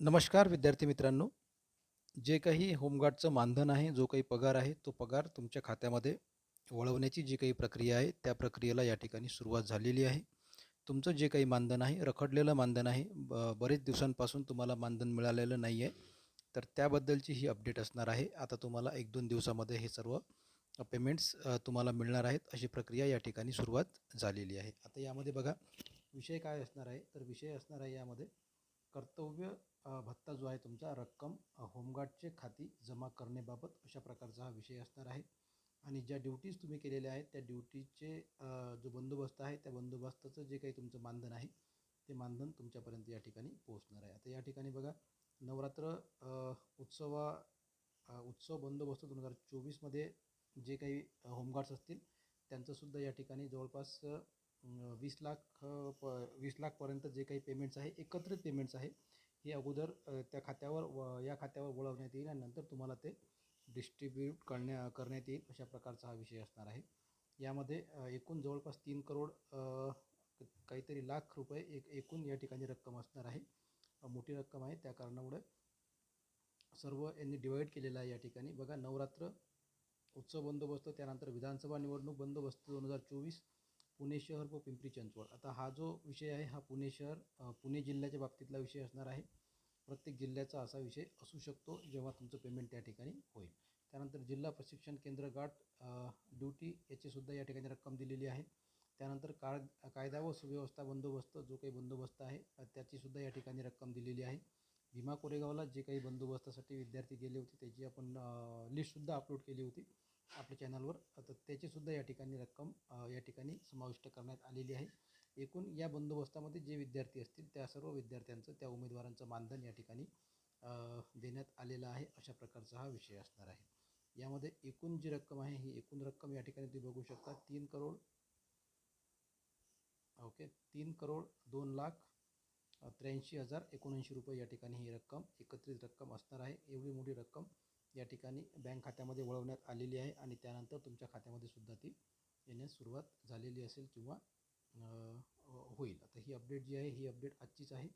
नमस्कार विद्यार्थी मित्रांनो. जे काही होमगार्डचं मानधन आहे जो काही पगार आहे तो पगार तुमच्या खात्यामध्ये वळवण्याची जी काही प्रक्रिया आहे त्या प्रक्रियेला या ठिकाणी सुरुवात झालेली आहे. तुमचं जे काही मानधन आहे रखडलेलं मानधन आहे ब बरेच दिवसांपासून तुम्हाला मानधन मिळालेलं नाही आहे तर त्याबद्दलची ही अपडेट असणार आहे. आता तुम्हाला एक दोन दिवसामध्ये हे सर्व पेमेंट्स तुम्हाला मिळणार आहेत अशी प्रक्रिया या ठिकाणी सुरुवात झालेली आहे. आता यामध्ये बघा विषय काय असणार आहे? तर विषय असणार आहे यामध्ये कर्तव्य भत्ता जो आहे तुमचा रक्कम होमगार्डचे खाती जमा करण्याबाबत अशा प्रकारचा हा विषय असणार आहे. आणि ज्या ड्युटीज तुम्ही केलेल्या आहेत त्या ड्युटीचे जो बंदोबस्त आहे त्या बंदोबस्ताचं जे काही तुमचं मानधन आहे ते मानधन तुमच्यापर्यंत या ठिकाणी पोहोचणार आहे. आता या ठिकाणी बघा नवरात्र उत्सवा उत्सव बंदोबस्त दोन हजार चोवीसमध्ये जे काही होमगार्ड्स असतील त्यांचंसुद्धा या ठिकाणी जवळपास वीस लाख प वीस लाखपर्यंत जे काही पेमेंट्स आहे एकत्रित पेमेंट्स आहे हे अगोदर त्या खात्यावर व या खात्यावर वळवण्यात येईल आणि नंतर तुम्हाला ते डिस्ट्रीब्यूट करण्या करण्यात येईल अशा प्रकारचा हा विषय असणार आहे. यामध्ये एकूण जवळपास तीन करोड काहीतरी लाख रुपये एक एकूण या ठिकाणी रक्कम असणार आहे. मोठी रक्कम आहे. त्या कारणामुळे सर्व यांनी डिवाईड केलेलं आहे या ठिकाणी. बघा नवरात्र उत्सव बंदोबस्त त्यानंतर विधानसभा निवडणूक बंदोबस्त दोन हजार चोवीस पुणे शहर व पिंपरी चिंचवड. आता हा जो विषय आहे हा पुणे शहर पुणे जिल्ह्याच्या बाबतीतला विषय असणार आहे. प्रत्येक जिल्ह्याचा असा विषय असू शकतो जेव्हा तुमचं पेमेंट त्या ठिकाणी होईल. त्यानंतर जिल्हा प्रशिक्षण केंद्र गाठ ड्युटी याचीसुद्धा या ठिकाणी रक्कम दिलेली आहे. त्यानंतर का कायदा व सुव्यवस्था बंदोबस्त जो काही बंदोबस्त आहे त्याचीसुद्धा या ठिकाणी रक्कम दिलेली आहे. भीमा कोरेगावला जे काही बंदोबस्तासाठी विद्यार्थी गेले होते त्याची आपण लिस्टसुद्धा अपलोड केली होती आपल्या चॅनलवर तर त्याचीसुद्धा या ठिकाणी रक्कम या ठिकाणी समाविष्ट करण्यात आलेली आहे. एकूण या बंदोबस्तामध्ये जे विद्यार्थी असतील त्या सर्व विद्यार्थ्यांचं त्या उमेदवारांचं मानधन या ठिकाणी देण्यात आलेलं आहे. अशा प्रकारचा हा विषय असणार आहे. यामध्ये एकूण जी रक्कम आहे ही एकूण रक्कम या ठिकाणी तुम्ही बघू शकता तीन करोड ओके तीन करोड दोन लाख त्र्याऐंशी हजार एकोणऐंशी रुपये या ठिकाणी ही रक्कम एकत्रित रक्कम असणार आहे. एवढी मोठी रक्कम या ठिकाणी बँक खात्यामध्ये वळवण्यात आलेली आहे आणि त्यानंतर तुमच्या खात्यामध्ये सुद्धा ती येण्यास सुरुवात झालेली असेल किंवा होईल. आता ही अपडेट जी आहे ही अपडेट आजचीच आहे.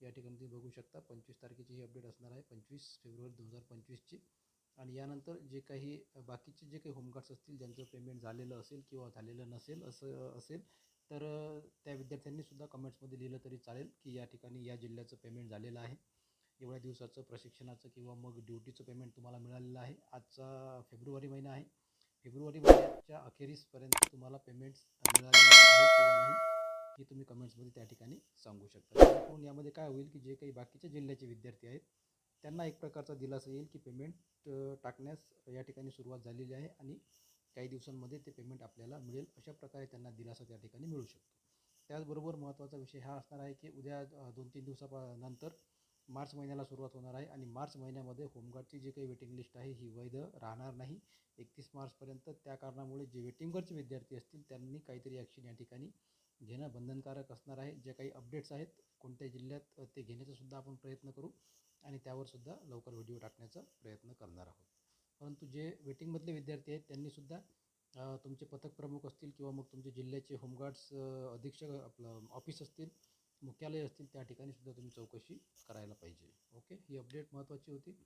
या ठिकाणी तुम्ही बघू शकता पंचवीस तारखेची ही अपडेट असणार आहे पंचवीस फेब्रुवारी दोन हजार पंचवीसची. आणि यानंतर जे काही बाकीचे जे काही होमगार्ड्स असतील ज्यांचं पेमेंट झालेलं असेल किंवा झालेलं नसेल असं असेल तर त्या विद्यार्थ्यांनीसुद्धा कमेंट्समध्ये लिहिलं तरी चालेल की या ठिकाणी या जिल्ह्याचं पेमेंट झालेलं आहे. एवढ्या दिवसाचं प्रशिक्षणाचं किंवा मग ड्युटीचं पेमेंट तुम्हाला मिळालेलं आहे. आजचा फेब्रुवारी महिना आहे. फेब्रुवारी महिन्याच्या अखेरीसपर्यंत तुम्हाला पेमेंट्स मिळालेलं आहे किंवा नाही हे तुम्ही कमेंट्समध्ये त्या ठिकाणी सांगू शकता. जेणेकरून यामध्ये काय होईल की जे काही बाकीच्या जिल्ह्याचे विद्यार्थी आहेत त्यांना एक प्रकारचा दिलासा येईल की पेमेंट टाकण्यास या ठिकाणी सुरुवात झालेली आहे आणि काही दिवसांमध्ये ते पेमेंट आपल्याला मिळेल अशा प्रकारे त्यांना दिलासा त्या ठिकाणी मिळू शकतो. त्याचबरोबर महत्त्वाचा विषय हा असणार आहे की उद्या दोन तीन दिवसापा नंतर मार्च महिन्याला सुरुवात होणार आहे आणि मार्च महिन्यामध्ये होमगार्डची जी काही वेटिंग लिस्ट आहे ही वैध राहणार नाही. एकतीस मार्चपर्यंत त्या कारणामुळे जे वेटिंगवरचे विद्यार्थी असतील त्यांनी काहीतरी ॲक्शन या ठिकाणी घेणं बंधनकारक असणार आहे. जे काही अपडेट्स आहेत कोणत्या जिल्ह्यात ते घेण्याचासुद्धा आपण प्रयत्न करू आणि त्यावरसुद्धा लवकर व्हिडिओ टाकण्याचा प्रयत्न करणार आहोत. परंतु जे वेटिंगमधले विद्यार्थी आहेत त्यांनीसुद्धा तुमचे पथक प्रमुख असतील किंवा मग तुमचे जिल्ह्याचे होमगार्ड्स अधीक्षक आपलं ऑफिस असतील मुख्यालय असतील त्या ठिकाणी सुद्धा तुम्ही चौकशी करायला पाहिजे. ओके ही अपडेट महत्त्वाची होती.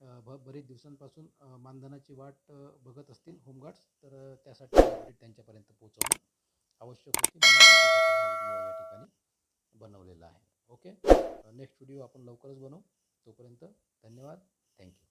भ ब बरेच दिवसांपासून मानधनाची वाट बघत असतील होमगार्ड्स तर त्यासाठी अपडेट त्यांच्यापर्यंत पोहोचवणं आवश्यक होती. व्हिडिओ या ठिकाणी बनवलेला आहे. ओके नेक्स्ट व्हिडिओ आपण लवकरच बनवू. तोपर्यंत धन्यवाद. थँक्यू